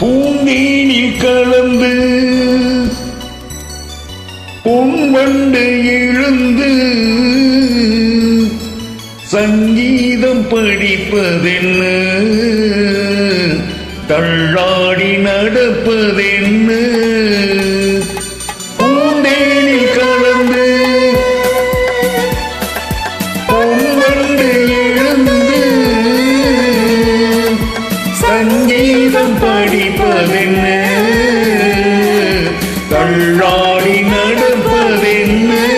பூந்தேனில் கலந்து பொன்வண்டு எழுந்து சங்கீதம் படிப்பதென்ன தள்ளாடி நடப்பதென்ன தள்ளாடி நடப்பதென்ன?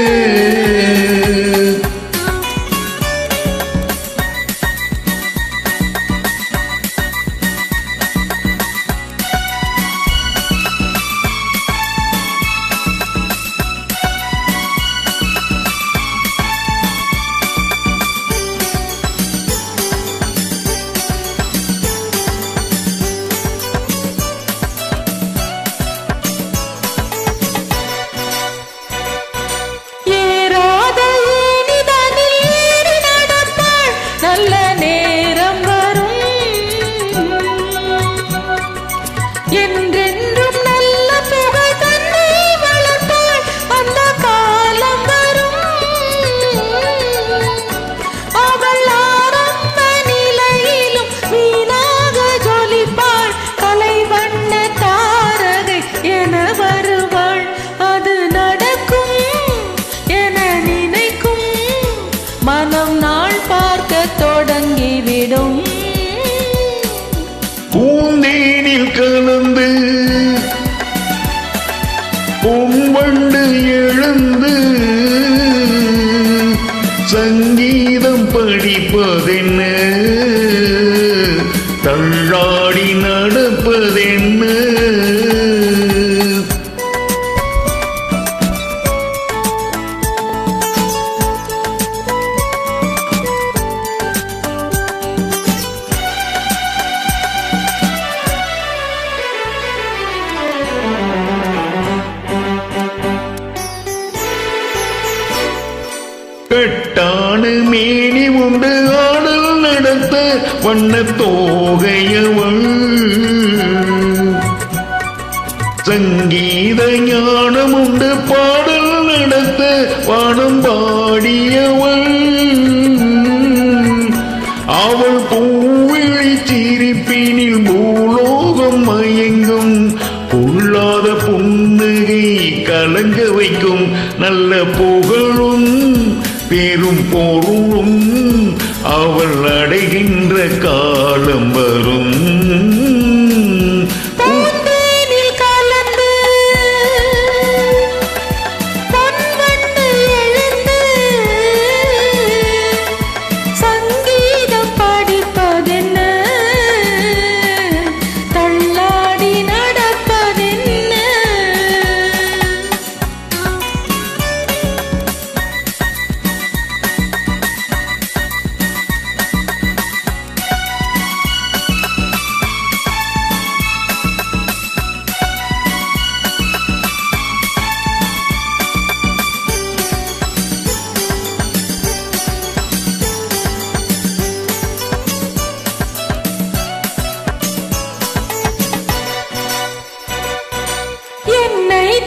மனம் நாள் பார்க்க தொடங்கிவிடும். பூந்தேனில் கலந்து உண்டு ஆடல் நடத்த வண்ண தோகையவள் சங்கீத ஞானம் உண்டு பாடல் நடத்த வானம் பாடியவள் அவள் பூவிழி சிரிப்பினில் பூலோகம் மயங்கும். பொல்லாத புன்னகை கலங்க வைக்கும். நல்ல புகழும் பெரும் பொருளும் அவள் அடைகின்ற காலம் வரும்.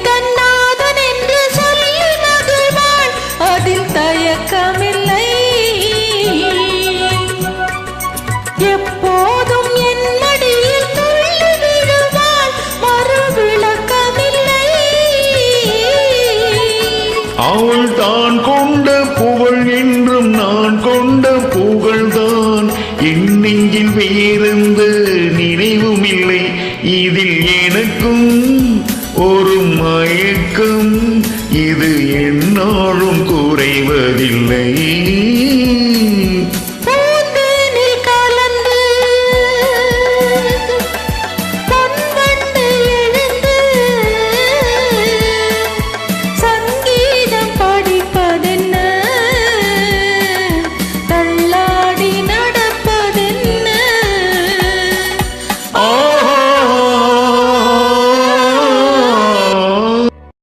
என்னை என்று சொல்லி மகிழ்வாள். அதில் தயக்கமில்லை. எப்போதும் என் மடியில் துள்ளி விழுவாள் மறு விளக்கமில்லை. அவள் தான் கொண்ட புகழ் என்றும் நான் கொண்ட புகழ்தான். என் நெஞ்சில் வேறெந்த நினைவும் இல்லை இதில் எனக்கும் ஒரு மயக்கம். இது என்னோடும்